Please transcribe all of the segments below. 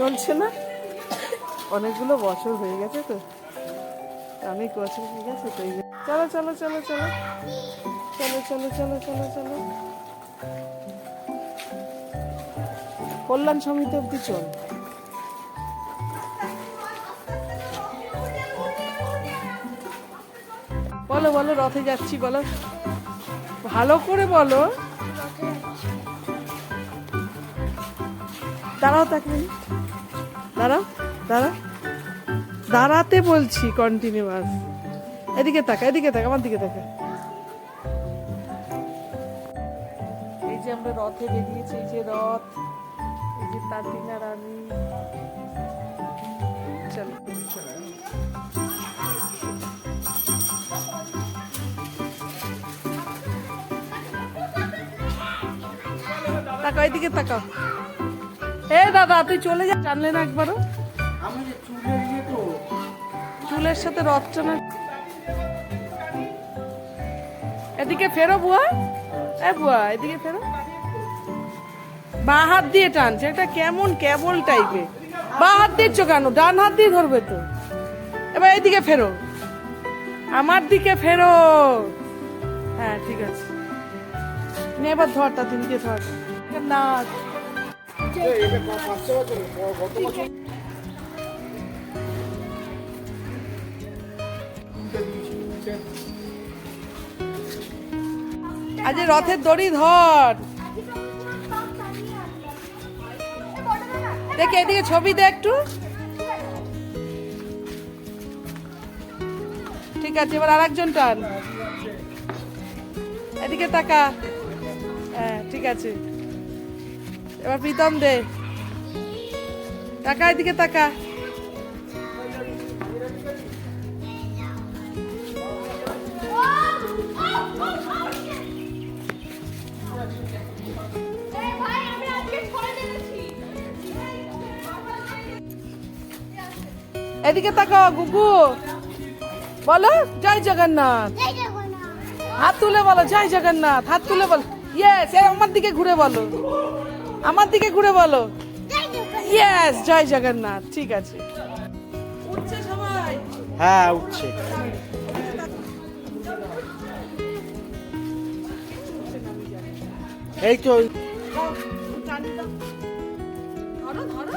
চলছে না? অনেকগুলো বছর হয়ে গেছে তো। অনেক বছর হয়ে গেছে তো চলো চলো চলো চলো। চলো চলো চলো চলো চলো। কল্যাণ সমিতি অব্দি চল। বলো বলো রথে যাচ্ছি বলো। ভালো করে বলো। দাঁড়াও তো এক মিনিট দাঁড়াও দাঁড়াও দাঁড়াতে বলছি কন্টিনিউয়াস এদিকে তাকা এদিকে তাকা আমার দিকে তাকা এই যে আমরা রথে বেরিয়েছি, এই যে রথ, এই যে তাঁতিনা রানী। চলো। তাকাও, এদিকে তাকাও। এ দাদা তুই চলে যা, জানলে না একবারও। চুলের সাথে রথটা না এদিকে ফেরো বুয়া। এ বুয়া, এদিকে ফেরো। বা হাত দিয়ে টানছে, এটা কেমন কেবল টাইপের। বা হাত দিচ্ছ কেন? ডান হাত দিয়ে ধরবে তো। এবার এদিকে ফেরো। আমার দিকে ফেরো। হ্যাঁ ঠিক আছে। এবার ধরটা তিনকে ধর। নাচ আজ রথের দড়ি ধর। দেখে এদিকে ছবি দে একটু। ঠিক আছে, এবার আর একজন টান। এদিকে তাকা। হ্যাঁ ঠিক আছে। এবার প্রীতম দে। টাকা এদিকে তাকা। এদিকে তাকাও গুগু। বলো জয় জগন্নাথ। হাত তুলে বলো জয় জগন্নাথ। হাত তুলে বলো। ইয়েস আমার দিকে ঘুরে বলো। আমার দিকে ঘুরে বলো। ইয়েস জয় জগন্নাথ ঠিক আছে। উঠছে সবাই। হ্যাঁ উঠছে। এই তো। ধরো ধরো।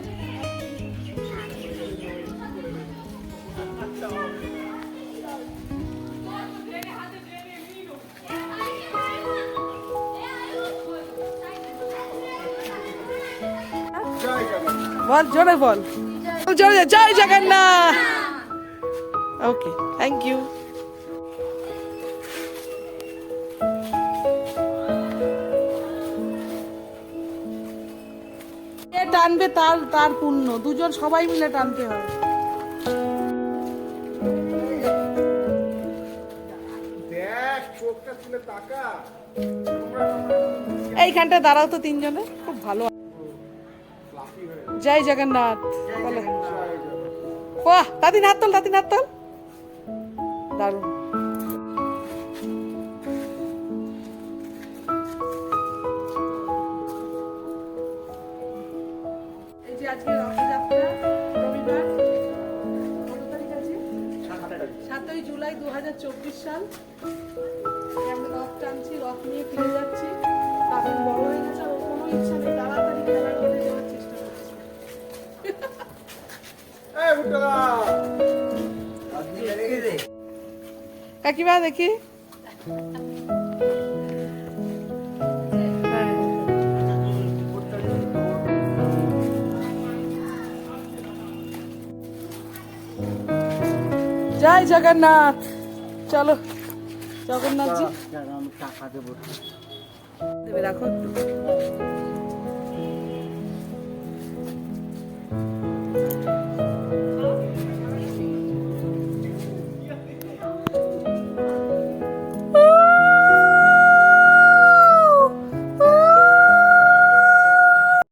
বল জোরে বল। জোরে জয় জগন্নাথ। ওকে থ্যাংক ইউ টানবে তার তার পুণ্য? দুজন সবাই মিলে টানতে হয়। এইখানটা দাঁড়াও তো তিনজনে। জয় জগন্নাথ, বলে। বাহ দাদিন হাত তোল দাদিন হাত তোল। দারুণ। আজকে রথযাত্রা সাতই জুলাই দু হাজার চব্বিশ সাল। রথ টানছি, রথ নিয়ে ফিরে যাচ্ছি। তাদের বড় হয়ে গেছে কোনো ইচ্ছা নেই। তাড়াতাড়ি খেলা করে যাওয়ার কাকিমা দেখি। জয় জগন্নাথ। চলো জগন্নাথজি। আমি টাকা দেবো দেবে রাখো